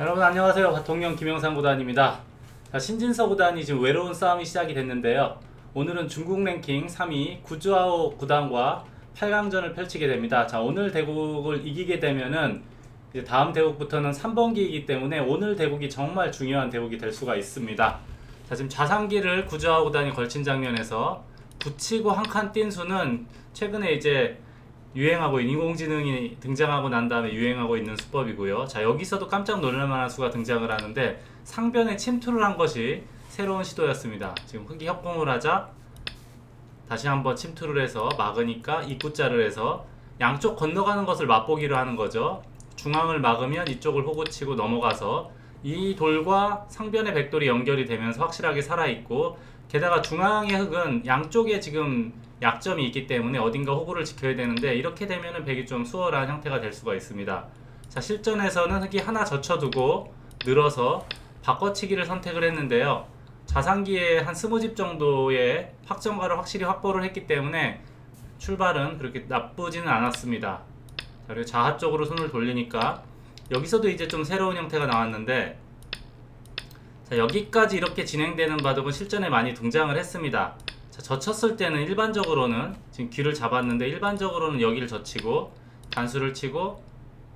여러분 안녕하세요. 동영 김영상 구단입니다. 자, 신진서 구단이 지금 외로운 싸움이 시작이 됐는데요. 오늘은 중국 랭킹 3위 구주아오 구단과 8강전을 펼치게 됩니다. 자, 오늘 대국을 이기게 되면은 이제 다음 대국부터는 3번기이기 때문에 오늘 대국이 정말 중요한 대국이 될 수가 있습니다. 자, 지금 자상기를 구주아오 구단이 걸친 장면에서 붙이고 한 칸 뛴 수는 최근에 이제 유행하고 있는 인공지능이 등장하고 난 다음에 유행하고 있는 수법이고요. 자 여기서도 깜짝 놀랄 만한 수가 등장을 하는데 상변에 침투를 한 것이 새로운 시도였습니다. 지금 흙이 협공을 하자 다시 한번 침투를 해서 막으니까 입구자를 해서 양쪽 건너가는 것을 맛보기로 하는 거죠. 중앙을 막으면 이쪽을 호구치고 넘어가서 이 돌과 상변의 백돌이 연결이 되면서 확실하게 살아있고 게다가 중앙의 흙은 양쪽에 지금 약점이 있기 때문에 어딘가 호구를 지켜야 되는데 이렇게 되면은 백이 좀 수월한 형태가 될 수가 있습니다. 자 실전에서는 흙이 하나 젖혀두고 늘어서 바꿔치기를 선택을 했는데요. 자상기에 한 스무 집 정도의 확정가를 확실히 확보를 했기 때문에 출발은 그렇게 나쁘지는 않았습니다. 자, 그리고 자하 쪽으로 손을 돌리니까 여기서도 이제 좀 새로운 형태가 나왔는데 자, 여기까지 이렇게 진행되는 바둑은 실전에 많이 등장을 했습니다. 자, 젖혔을 때는 일반적으로는 지금 귀를 잡았는데 일반적으로는 여기를 젖히고 단수를 치고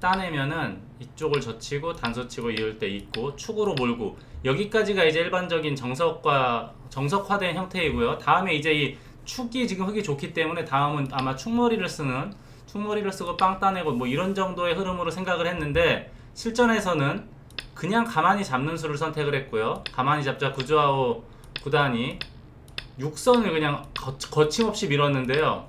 따내면은 이쪽을 젖히고 단수 치고 이을 때 있고 축으로 몰고 여기까지가 이제 일반적인 정석과 정석화된 형태이고요. 다음에 이제 이 축이 지금 흙이 좋기 때문에 다음은 아마 축머리를 쓰는 축머리를 쓰고 빵 따내고 뭐 이런 정도의 흐름으로 생각을 했는데 실전에서는 그냥 가만히 잡는 수를 선택을 했고요. 가만히 잡자 구조아오 구단이 육선을 그냥 거, 거침없이 밀었는데요.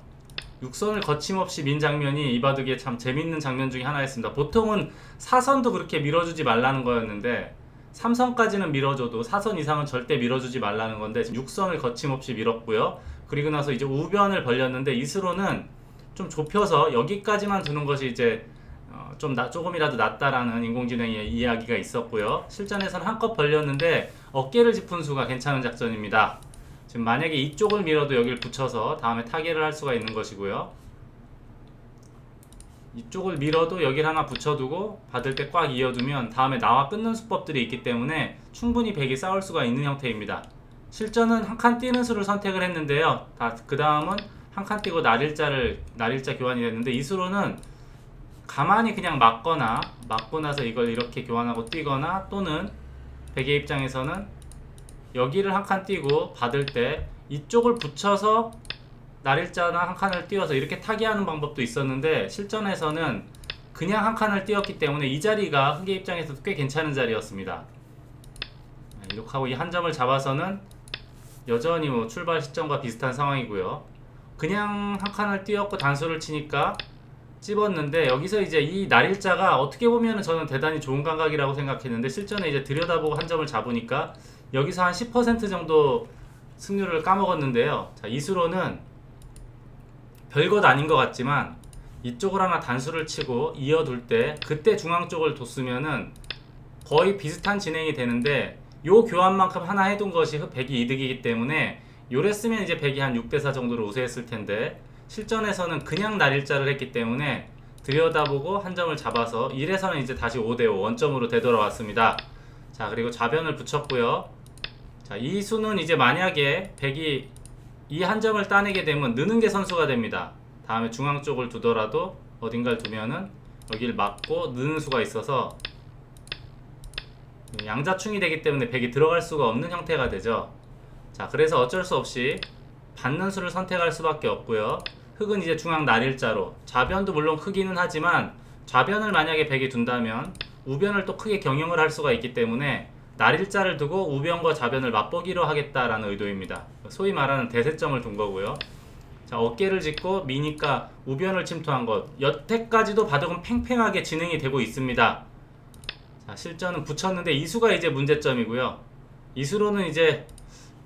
육선을 거침없이 민 장면이 이 바둑에 참 재밌는 장면 중에 하나였습니다. 보통은 사선도 그렇게 밀어주지 말라는 거였는데 삼선까지는 밀어줘도 사선 이상은 절대 밀어주지 말라는 건데 육선을 거침없이 밀었고요. 그리고 나서 이제 우변을 벌렸는데 이수로는 좀 좁혀서 여기까지만 두는 것이 이제 어, 좀 나, 조금이라도 낫다라는 인공지능의 이야기가 있었고요. 실전에서는 한껏 벌렸는데 어깨를 짚은 수가 괜찮은 작전입니다. 지금 만약에 이쪽을 밀어도 여기를 붙여서 다음에 타개를 할 수가 있는 것이고요. 이쪽을 밀어도 여기를 하나 붙여두고 받을 때 꽉 이어두면 다음에 나와 끊는 수법들이 있기 때문에 충분히 백이 싸울 수가 있는 형태입니다. 실전은 한 칸 뛰는 수를 선택을 했는데요. 그 다음은 한 칸 뛰고 날일자를 날일자 교환이 됐는데 이 수로는 가만히 그냥 막거나 막고 나서 이걸 이렇게 교환하고 뛰거나 또는 백의 입장에서는 여기를 한칸 띄고 받을 때 이쪽을 붙여서 날일자나 한 칸을 띄워서 이렇게 타기하는 방법도 있었는데 실전에서는 그냥 한 칸을 띄웠기 때문에 이 자리가 흑의 입장에서도 꽤 괜찮은 자리였습니다. 이렇게 하고 이 한 점을 잡아서는 여전히 뭐 출발 시점과 비슷한 상황이고요. 그냥 한 칸을 띄웠고 단수를 치니까 찝었는데 여기서 이제 이 날일자가 어떻게 보면 저는 대단히 좋은 감각이라고 생각했는데 실전에 이제 들여다보고 한 점을 잡으니까 여기서 한 10% 정도 승률을 까먹었는데요. 자, 이수로는 별것 아닌 것 같지만 이쪽을 하나 단수를 치고 이어둘 때 그때 중앙 쪽을 뒀으면은 거의 비슷한 진행이 되는데 요 교환만큼 하나 해둔 것이 백이 이득이기 때문에 요랬으면 이제 백이 한 6대4 정도로 우세했을 텐데 실전에서는 그냥 날일자를 했기 때문에 들여다보고 한 점을 잡아서 1에서는 이제 다시 5대5 원점으로 되돌아왔습니다. 자 그리고 좌변을 붙였고요. 자 이 수는 이제 만약에 백이 이 한 점을 따내게 되면 느는 게 선수가 됩니다. 다음에 중앙 쪽을 두더라도 어딘가를 두면은 여기를 막고 느는 수가 있어서 양자충이 되기 때문에 백이 들어갈 수가 없는 형태가 되죠. 자 그래서 어쩔 수 없이 받는 수를 선택할 수밖에 없고요. 흙은 이제 중앙 날일자로 좌변도 물론 크기는 하지만 좌변을 만약에 백이 둔다면 우변을 또 크게 경영을 할 수가 있기 때문에 날일자를 두고 우변과 좌변을 맛보기로 하겠다라는 의도입니다. 소위 말하는 대세점을 둔 거고요. 자 어깨를 짚고 미니까 우변을 침투한 것 여태까지도 바둑은 팽팽하게 진행이 되고 있습니다. 자 실전은 붙였는데 이수가 이제 문제점이고요. 이수로는 이제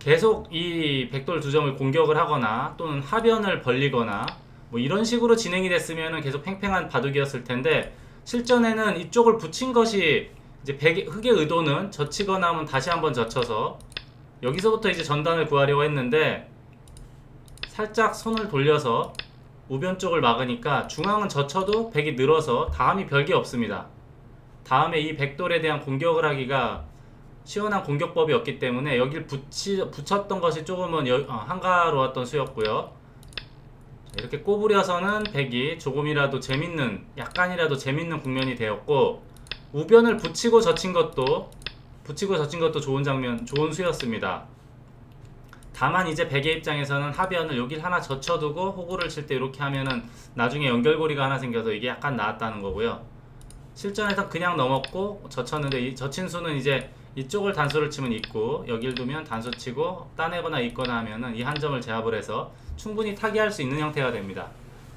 계속 이 백돌 두 점을 공격을 하거나 또는 하변을 벌리거나 뭐 이런 식으로 진행이 됐으면 계속 팽팽한 바둑이었을 텐데 실전에는 이쪽을 붙인 것이 이제 백의, 흑의 의도는 젖히거나 하면 다시 한번 젖혀서 여기서부터 이제 전단을 구하려고 했는데 살짝 손을 돌려서 우변 쪽을 막으니까 중앙은 젖혀도 백이 늘어서 다음이 별게 없습니다. 다음에 이 백돌에 대한 공격을 하기가 시원한 공격법이 없기 때문에 여길 붙이, 붙였던 것이 조금은 여- 어, 한가로웠던 수였고요. 자, 이렇게 꼬부려서는 백이 조금이라도 재밌는 약간이라도 재밌는 국면이 되었고 우변을 붙이고 젖힌 것도 붙이고 젖힌 것도 좋은 장면 좋은 수였습니다. 다만 이제 백의 입장에서는 하변을 여길 하나 젖혀두고 호구를 칠 때 이렇게 하면은 나중에 연결고리가 하나 생겨서 이게 약간 나았다는 거고요. 실전에서 그냥 넘었고 젖혔는데 이 젖힌 수는 이제 이쪽을 단수를 치면 있고 여길 두면 단수 치고 따내거나 있거나 하면은 이 한 점을 제압을 해서 충분히 타기할 수 있는 형태가 됩니다.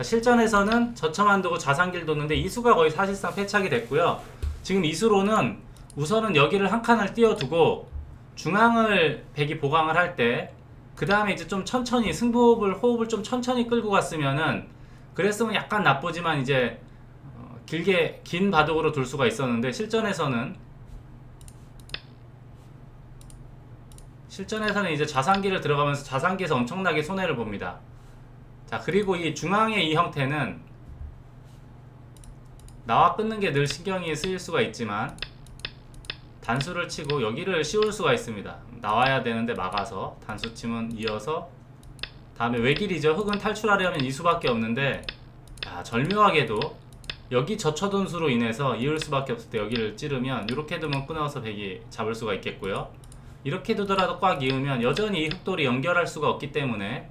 실전에서는 젖혀만 두고 자산길 뒀는데 이 수가 거의 사실상 패착이 됐고요. 지금 이 수로는 우선은 여기를 한 칸을 띄워두고 중앙을 백이 보강을 할 때 그 다음에 이제 좀 천천히 승부호흡을 호흡을 좀 천천히 끌고 갔으면은 그랬으면 약간 나쁘지만 이제 어, 길게 긴 바둑으로 둘 수가 있었는데 실전에서는 실전에서는 이제 자산기를 들어가면서 자산기에서 엄청나게 손해를 봅니다. 자 그리고 이 중앙의 이 형태는 나와 끊는 게 늘 신경이 쓰일 수가 있지만 단수를 치고 여기를 씌울 수가 있습니다. 나와야 되는데 막아서 단수 치면 이어서 다음에 외길이죠. 흙은 탈출하려면 이 수밖에 없는데 야, 절묘하게도 여기 젖혀둔 수로 인해서 이을 수밖에 없을 때 여기를 찌르면 이렇게 두면 끊어서 백이 잡을 수가 있겠고요. 이렇게 두더라도 꽉 이으면 여전히 이 흑돌이 연결할 수가 없기 때문에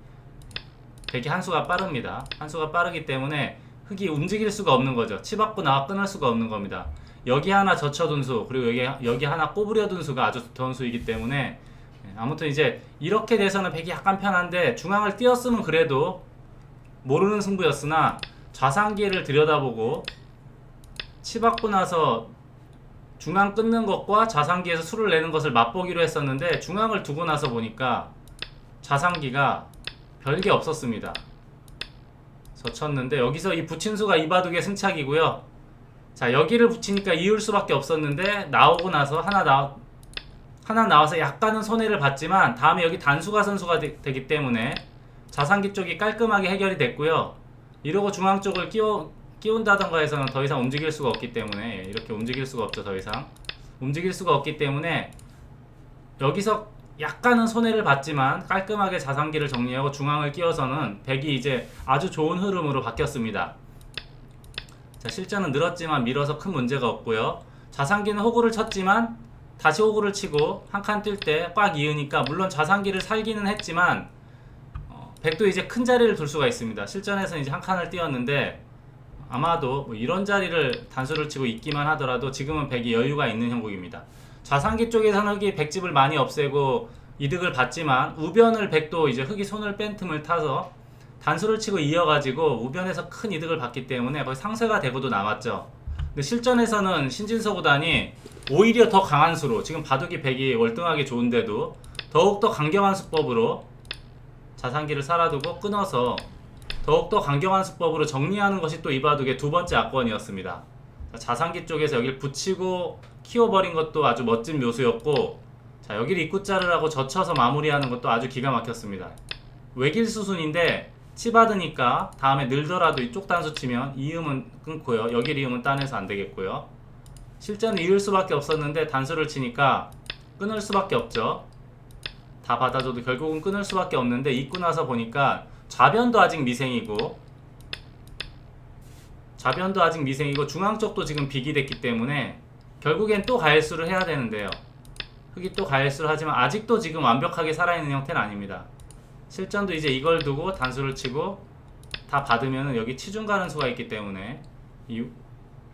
백이 한 수가 빠릅니다. 한 수가 빠르기 때문에 흑이 움직일 수가 없는 거죠. 치받고 나와 끊을 수가 없는 겁니다. 여기 하나 젖혀둔 수 그리고 여기 여기 하나 꼬부려둔 수가 아주 두터운 수이기 때문에 예, 아무튼 이제 이렇게 돼서는 백이 약간 편한데 중앙을 띄었으면 그래도 모르는 승부였으나 좌상기를 들여다보고 치받고 나서 중앙 끊는 것과 좌상기에서 수를 내는 것을 맛보기로 했었는데 중앙을 두고 나서 보니까 좌상기가 별게 없었습니다. 젖혔는데 여기서 이 붙인 수가 이 바둑의 승착이고요. 자 여기를 붙이니까 이을 수밖에 없었는데 나오고 나서 하나 나 하나 나와서 약간은 손해를 봤지만 다음에 여기 단수가 선수가 되, 기 때문에 자산기 쪽이 깔끔하게 해결이 됐고요. 이러고 중앙 쪽을 끼워 끼운다던가 해서는 더 이상 움직일 수가 없기 때문에 예, 이렇게 움직일 수가 없죠 더 이상 움직일 수가 없기 때문에 여기서 약간은 손해를 봤지만 깔끔하게 자산기를 정리하고 중앙을 끼워서는 백이 이제 아주 좋은 흐름으로 바뀌었습니다. 자, 실전은 늘었지만 밀어서 큰 문제가 없고요. 자산기는 호구를 쳤지만 다시 호구를 치고 한 칸 뛸 때 꽉 이으니까 물론 자산기를 살기는 했지만 어, 백도 이제 큰 자리를 둘 수가 있습니다. 실전에서 이제 한 칸을 띄었는데 아마도 뭐 이런 자리를 단수를 치고 있기만 하더라도 지금은 백이 여유가 있는 형국입니다. 자산기 쪽에서는 흑이 백집을 많이 없애고 이득을 봤지만 우변을 백도 이제 흑이 손을 뺀 틈을 타서 단수를 치고 이어가지고 우변에서 큰 이득을 봤기 때문에 거의 상쇄가 되고도 남았죠. 근데 실전에서는 신진서 구단이 오히려 더 강한 수로 지금 바둑이 백이 월등하게 좋은데도 더욱더 강경한 수법으로 자산기를 살아두고 끊어서 더욱더 강경한 수법으로 정리하는 것이 또 이 바둑의 두 번째 악권이었습니다. 자, 자산기 쪽에서 여기를 붙이고 키워버린 것도 아주 멋진 묘수였고 자 여기를 입구 자르라고 젖혀서 마무리하는 것도 아주 기가 막혔습니다. 외길 수순인데 치받으니까 다음에 늘더라도 이쪽 단수 치면 이음은 끊고요. 여기 이음은 따내서 안 되겠고요. 실제는 이을 수밖에 없었는데 단수를 치니까 끊을 수밖에 없죠. 다 받아줘도 결국은 끊을 수밖에 없는데 입고 나서 보니까 좌변도 아직 미생이고 좌변도 아직 미생이고 중앙 쪽도 지금 비기 됐기 때문에 결국엔 또 가일수를 해야 되는데요. 흑이 또 가일수를 하지만 아직도 지금 완벽하게 살아있는 형태는 아닙니다. 실전도 이제 이걸 두고 단수를 치고 다 받으면 여기 치중 가는 수가 있기 때문에 이,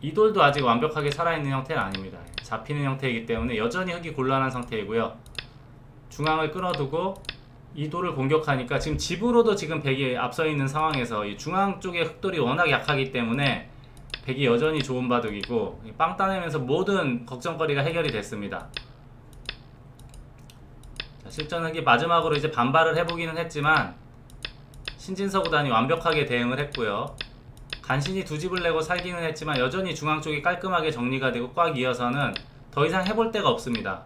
이 돌도 아직 완벽하게 살아있는 형태는 아닙니다. 잡히는 형태이기 때문에 여전히 흑이 곤란한 상태이고요. 중앙을 끌어두고 이 돌을 공격하니까 지금 집으로도 지금 백이 앞서 있는 상황에서 이 중앙 쪽의 흑돌이 워낙 약하기 때문에 백이 여전히 좋은 바둑이고 빵 따내면서 모든 걱정거리가 해결이 됐습니다. 자, 실전 흑이 마지막으로 이제 반발을 해보기는 했지만 신진서 구단이 완벽하게 대응을 했고요. 간신히 두 집을 내고 살기는 했지만 여전히 중앙 쪽이 깔끔하게 정리가 되고 꽉 이어서는 더 이상 해볼 데가 없습니다.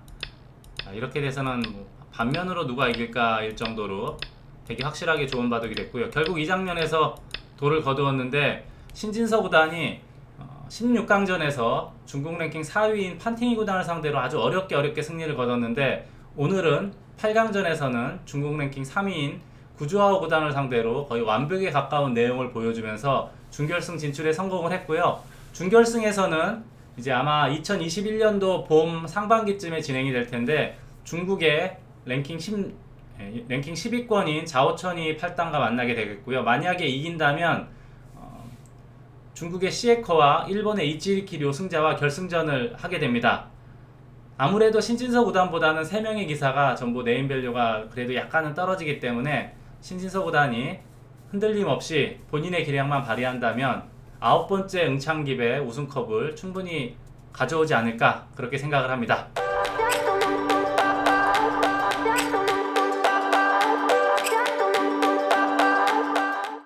자, 이렇게 돼서는 뭐 반면으로 누가 이길까 일 정도로 되게 확실하게 좋은 바둑이 됐고요. 결국 이 장면에서 돌을 거두었는데 신진서 구단이 어, 16강전에서 중국 랭킹 4위인 판팅이 구단을 상대로 아주 어렵게 어렵게 승리를 거뒀는데 오늘은 8강전에서는 중국 랭킹 3위인 구주아오 구단을 상대로 거의 완벽에 가까운 내용을 보여주면서 준결승 진출에 성공을 했고요. 준결승에서는 이제 아마 2021년도 봄 상반기쯤에 진행이 될 텐데 중국의 랭킹 10 예, 랭킹 10위권인 자오천이 8단과 만나게 되겠고요. 만약에 이긴다면 어, 중국의 시에커와 일본의 이치리키료 승자와 결승전을 하게 됩니다. 아무래도 신진서 구단보다는 3명의 기사가 전부 네임밸류가 그래도 약간은 떨어지기 때문에 신진서 구단이 흔들림 없이 본인의 기량만 발휘한다면 아홉 번째 응창깁의 우승컵을 충분히 가져오지 않을까 그렇게 생각을 합니다.